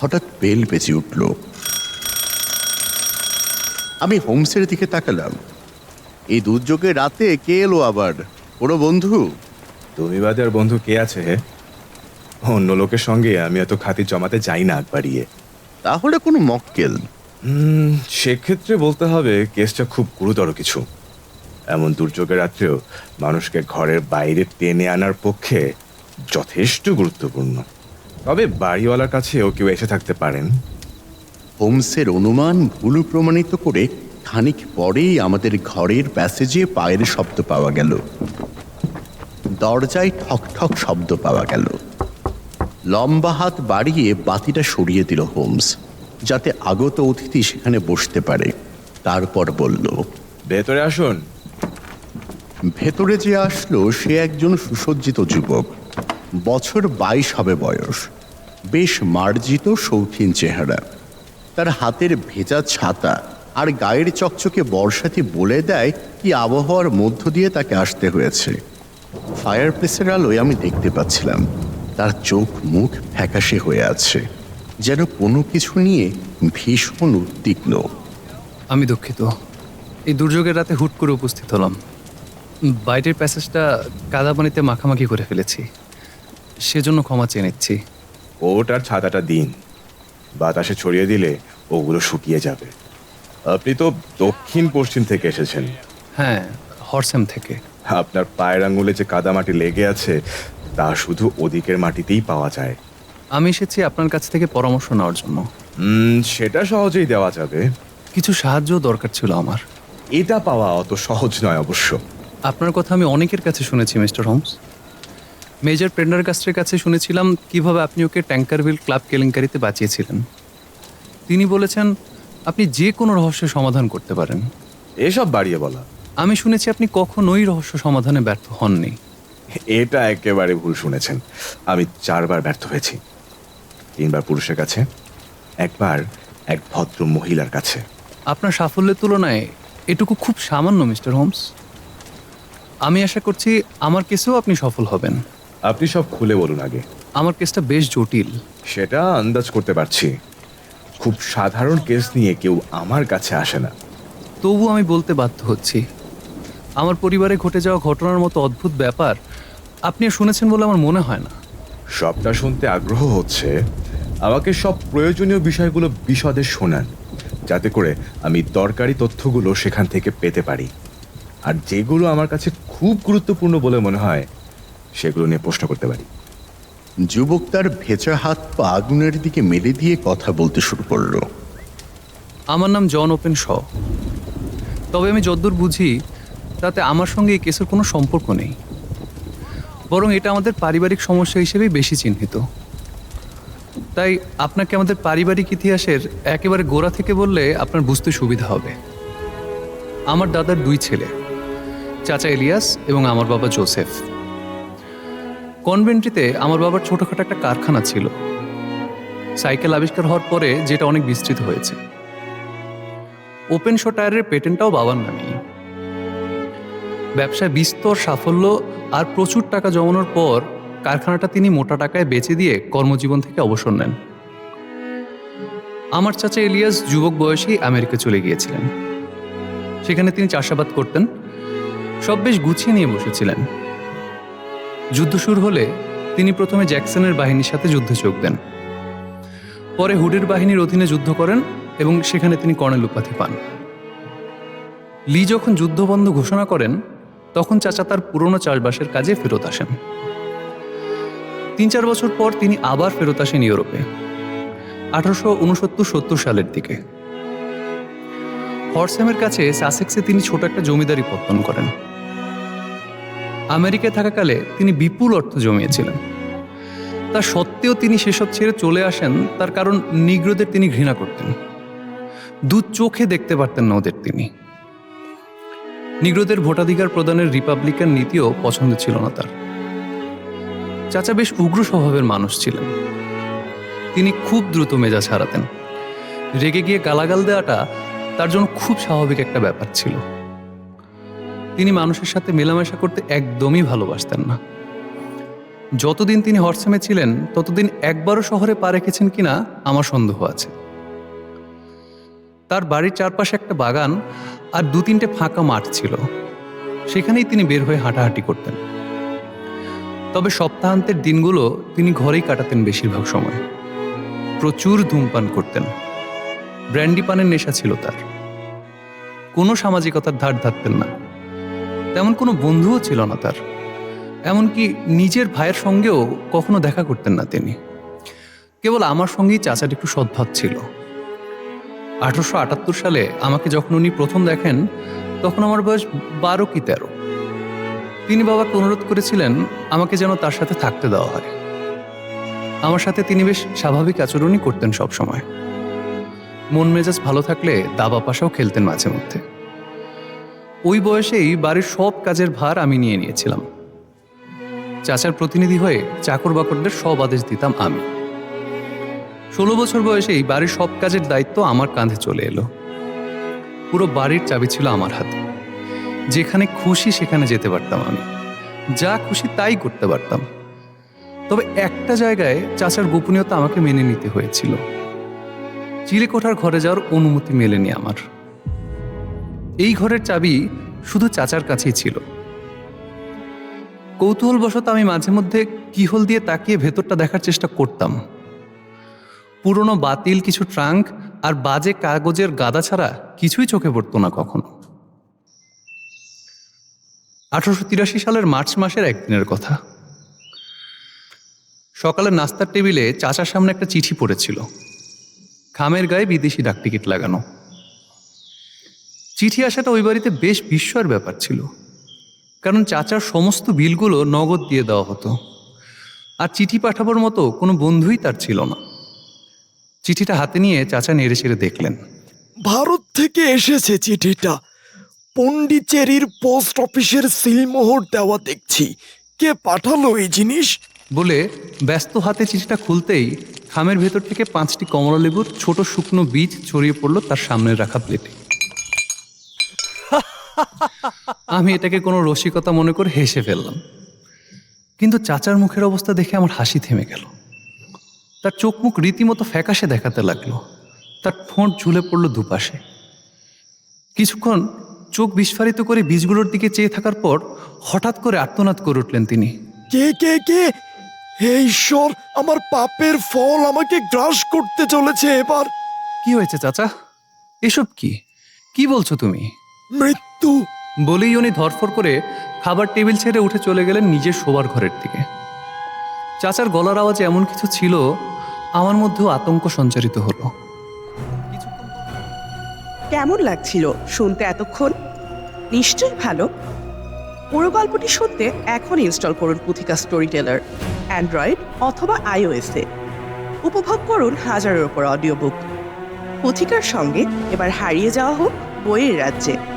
হঠাৎ বেল বেজে উঠল। আমি হোমসের দিকে তাকালাম। এই দুর্যোগে রাতে কে এলো আবার? কোনো বন্ধু? তুমি বাদে আর বন্ধু কে আছে হে? অন্য লোকের সঙ্গে আমি এত খাতির জমাতে যাই না আগ বাড়িয়ে। তাহলে কোনো মক্কেল? হুম, সেক্ষেত্রে বলতে হবে কেসটা খুব গুরুতর কিছু। এমন দুর্যোগের রাত্রেও মানুষকে ঘরের বাইরে টেনে আনার পক্ষে যথেষ্ট গুরুত্বপূর্ণ। তবে বাড়িওয়ালার কাছেও কেউ এসে থাকতে পারেন। হোমসের অনুমান ভুল প্রমাণিত করে খানিক পরেই আমাদের ঘরের প্যাসেজে পায়ের শব্দ পাওয়া গেল। দরজায় ঠক ঠক শব্দ পাওয়া গেল। লম্বা হাত বাড়িয়ে বাতিটা সরিয়ে দিল হোমস যাতে আগত অতিথি সেখানে বসতে পারে। তারপর বলল ভেতরে আসুন। ভেতরে যে আসলো সে একজন সুসজ্জিত যুবক। বছর বাইশ হবে বয়স। বেশ মার্জিত শৌখিন চেহারা। তার হাতের ভেজা ছাতা আর গায়ের চকচকে বর্ষাতি বলে দেয় কি আবহাওয়ার মধ্য দিয়ে তাকে আসতে হয়েছে। ফায়ার প্লেসের আলোয় আমি দেখতে পাচ্ছিলাম। তার চোখ মুখ ফ্যাকাশে হয়ে আছে। যেন কোনো কিছু নিয়ে ভীষণ উদ্বিগ্ন। আমি দুঃখিত। এই দুর্যোগের রাতে হুট করে উপস্থিত হলাম। বাইরের প্যাসেজটা কাদা পানিতে মাখামাখি করে ফেলেছি। সেজন্য ক্ষমা চেয়ে নিচ্ছি। কোট আর ছাতাটা দিন। বাতাসে ছড়িয়ে দিলে ওগুলো শুকিয়ে যাবে। আপনি তো দক্ষিণ পশ্চিম থেকে এসেছেন। হ্যাঁ হরসেম থেকে। আপনার পায়ের আঙুলে যে কাদামাটি লেগে আছে তা শুধু ওদিকের মাটিতেই পাওয়া যায়। আমি এসেছি আপনার কাছ থেকে পরামর্শ নেওয়ার জন্য। উম, সেটা সহজেই দেওয়া যাবে। কিছু সাহায্য দরকার ছিল আমার। এটা পাওয়া অত সহজ নয় অবশ্য। আপনার কথা আমি অনেকের কাছে শুনেছি মিস্টার হোমস। মেজর প্রেন্ডারগাস্টের কাছে শুনেছিলাম কীভাবে আপনি ওকে ট্যাঙ্কারভিল ক্লাব কেলেঙ্কারিতে বাঁচিয়েছিলেন। তিনি বলেছেন আপনি যে কোনো রহস্য সমাধান করতে পারেন। এসব বাড়িয়ে বলা। আমি শুনেছি আপনি কখনোই রহস্য সমাধানে ব্যর্থ হননি। এটা একেবারে ভুল শুনেছেন। আমি চারবার ব্যর্থ হয়েছি। তিনবার পুরুষের কাছে একবার এক ভদ্র মহিলার কাছে। আপনার সাফল্যের তুলনায় এটুকু খুব সামান্য মিস্টার হোমস। আমি আশা করছি আমার কেসেও আপনি সফল হবেন। আপনি সব খুলে বলুন আগে। আমার কেসটা বেশ জটিল। সেটা আন্দাজ করতে পারছি। খুব সাধারণ কেস নিয়ে কেউ আমার কাছে আসে না। তবু আমি বলতে বাধ্য হচ্ছি। আমার পরিবারে ঘটে যাওয়া ঘটনার মতো অদ্ভুত ব্যাপার আপনি শুনেছেন বলে আমার মনে হয় না। সবটা শুনতে আগ্রহ হচ্ছে। আমাকে সব প্রয়োজনীয় বিষয়গুলো বিশদে শোনান যাতে করে আমি দরকারি তথ্যগুলো সেখান থেকে পেতে পারি। আর যেগুলো আমার কাছে খুব গুরুত্বপূর্ণ বলে মনে হয় সেগুলো নিয়ে প্রশ্ন করতে পারি। যুবক তার ভেজা হাত পা আগুনের দিকে মেলে দিয়ে কথা বলতে শুরু করল। আমার নাম জন ওপেন শ। তবে আমি যদ্দূর বুঝি তাতে আমার সঙ্গে এই কেসের কোনো সম্পর্ক নেই। বরং এটা আমাদের পারিবারিক সমস্যা হিসেবেই বেশি চিহ্নিত। তাই আপনাকে আমাদের পারিবারিক ইতিহাসের একেবারে গোড়া থেকে বললে আপনার বুঝতে সুবিধা হবে। আমার দাদার দুই ছেলে চাচা এলিয়াস এবং আমার বাবা জোসেফ। কনভেন্ট্রিতে আমার বাবার ছোটখাটো একটা কারখানা ছিল। সাইকেল আবিষ্কার হওয়ার পরে যেটা অনেক বিস্তৃত হয়েছে। ওপেন শো টায়ারের পেটেন্টটাও বাবার নামেই। ব্যবসায় বিস্তর সাফল্য আর প্রচুর টাকা জমানোর পর কারখানাটা তিনি মোটা টাকায় বেচে দিয়ে কর্মজীবন থেকে অবসর নেন। আমার চাচা এলিয়াস যুবক বয়সেই আমেরিকা চলে গিয়েছিলেন। সেখানে তিনি চাষাবাদ করতেন। সব বেশ গুছিয়ে নিয়ে বসেছিলেন। যুদ্ধ শুরু হলে তিনি প্রথমে জ্যাকসনের বাহিনীর সাথে যুদ্ধে যোগ দেন। পরে হুডের বাহিনীর অধীনে যুদ্ধ করেন এবং সেখানে তিনি কর্নেল উপাধি পান। লি যখন যুদ্ধবন্ধ ঘোষণা করেন, তখন চাচা তার পুরনো চাষবাসের কাজে ফেরত আসেন। তিন চার বছর পর তিনি আবার ফেরত আসেন ইউরোপে, আঠারোশো উনসত্তর সত্তর সালের দিকে। হর্সেমের কাছে সাসেক্সে তিনি ছোট একটা জমিদারি পত্তন করেন। আমেরিকায় থাকাকালে তিনি বিপুল অর্থ জমিয়েছিলেন। তা সত্ত্বেও তিনি সেসব ছেড়ে চলে আসেন, তার কারণ নিগ্রোদের তিনি ঘৃণা করতেন। দু চোখে দেখতে পারতেন না ওদের তিনি। নিগ্রোদের ভোটাধিকার প্রদানের রিপাবলিকান নীতিও পছন্দ ছিল না তার। চাচা বেশ উগ্র স্বভাবের মানুষ ছিলেন। তিনি খুব দ্রুত মেজাজ হারাতেন। রেগে গিয়ে গালাগাল দেওয়াটা তার জন্য খুব স্বাভাবিক একটা ব্যাপার ছিল। তিনি মানুষের সাথে মেলামেশা করতে একদমই ভালোবাসতেন না। যতদিন তিনি হরসেমে ছিলেন, ততদিন একবারও শহরে পা রেখেছেন কিনা আমার সন্দেহ আছে। তার বাড়ির চারপাশে একটা বাগান আর দু তিনটে ফাঁকা মাঠ ছিল। সেখানেই তিনি বের হয়ে হাঁটাহাঁটি করতেন। তবে সপ্তাহান্তের দিনগুলো তিনি ঘরেই কাটাতেন বেশিরভাগ সময়। প্রচুর ধূমপান করতেন। ব্র্যান্ডি পানের নেশা ছিল তার। কোনো সামাজিকতার ধার ধারতেন না। তেমন কোনো বন্ধুও ছিল না তার। এমনকি নিজের ভাইয়ের সঙ্গেও কখনো দেখা করতেন না তিনি। কেবল আমার সঙ্গেই চাচার একটু সদ্ভাব ছিল। আঠারোশো আটাত্তর সালে আমাকে যখন উনি প্রথম দেখেন, তখন আমার বয়স বারো কি তেরো। তিনি বাবাকে অনুরোধ করেছিলেন আমাকে যেন তার সাথে থাকতে দেওয়া হয়। আমার সাথে তিনি বেশ স্বাভাবিক আচরণই করতেন সব সময় মন মেজাজ ভালো থাকলে দাবা পাশাও খেলতেন মাঝে মধ্যে। ওই বয়সেই বাড়ির সব কাজের ভার আমি নিয়ে নিয়েছিলাম। চাচার প্রতিনিধি হয়ে চাকর বাকরদের সব আদেশ দিতাম আমি। ষোলো বছর বয়সেই বাড়ির সব কাজের দায়িত্ব আমার কাঁধে চলে এলো। পুরো বাড়ির চাবি ছিল আমার হাতে। যেখানে খুশি সেখানে যেতে পারতাম আমি। যা খুশি তাই করতে পারতাম। তবে একটা জায়গায় চাচার গোপনীয়তা আমাকে মেনে নিতে হয়েছিল। চিলেকোঠার ঘরে যাওয়ার অনুমতি মেলেনি আমার। এই ঘরের চাবি শুধু চাচার কাছেই ছিল। কৌতূহলবশত আমি মাঝে মধ্যে কিহল দিয়ে তাকিয়ে ভেতরটা দেখার চেষ্টা করতাম। পুরনো বাতিল, কিছু ট্রাঙ্ক আর বাজে কাগজের গাদা ছাড়া কিছুই চোখে পড়তো না কখনো। আঠারোশো তিরাশি সালের মার্চ মাসের একদিনের কথা। সকালে নাস্তার টেবিলে চাচার সামনে একটা চিঠি পড়েছিল। খামের গায়ে বিদেশি ডাকটিকিট লাগানো। চিঠি আসাটা ওই বাড়িতে বেশ বিস্ময়ের ব্যাপার ছিল। কারণ চাচার সমস্ত বিলগুলো নগদ দিয়ে দেওয়া হতো। আর চিঠি পাঠাবার মতো কোনো বন্ধুই তার ছিল না। চিঠিটা হাতে নিয়ে চাচা নেড়ে চেড়ে দেখলেন। ভারত থেকে এসেছে চিঠিটা। পন্ডিচেরির পোস্ট অফিসের সিলমোহর দেওয়া দেখছি। কে পাঠালো এই জিনিস? বলে ব্যস্ত হাতে চিঠিটা খুলতেই খামের ভেতর থেকে পাঁচটি কমলা লেবুর ছোট শুকনো বীজ ছড়িয়ে পড়ল তার সামনে রাখা প্লেটে। আমি এটাকে কোনো রসিকতা মনে করে হেসে ফেললাম। কিন্তু চাচার মুখের অবস্থা দেখে আমার হাসি থেমে গেল। তার চোখ মুখ রীতিমতো ফ্যাকাশে দেখাতে লাগল। তার ঠোঁট ঝুলে পড়ল দুপাশে। কিছুক্ষণ চোখ বিস্ফারিত করে বীজগুলোর দিকে চেয়ে থাকার পর হঠাৎ করে আর্তনাদ করে উঠলেন তিনি। কে কে কে? হে ঈশ্বর আমার পাপের ফল আমাকে গ্রাস করতে চলেছে এবার। কি হয়েছে চাচা? এসব কি? কি বলছো তুমি? মৃত্যু! বলেই উনি ধরফর করে খাবার টেবিল ছেড়ে উঠে চলে গেলেন নিজের শোবার ঘরের দিকে। চাচার গলার আওয়াজে এমন কিছু ছিল আমার মধ্যেও আতঙ্ক সঞ্চারিত হলো। কেমন লাগছিল শুনতে এতক্ষণ? নিশ্চয়ই ভালো। পুরো গল্পটি শুনতে এখন ইনস্টল করুন পুথিকা স্টোরি টেলার অ্যান্ড্রয়েড অথবা আইওএসে উপভোগ করুন হাজারের ওপর অডিও বুক। পুথিকার সঙ্গে এবার হারিয়ে যাওয়া হোক বইয়ের রাজ্যে।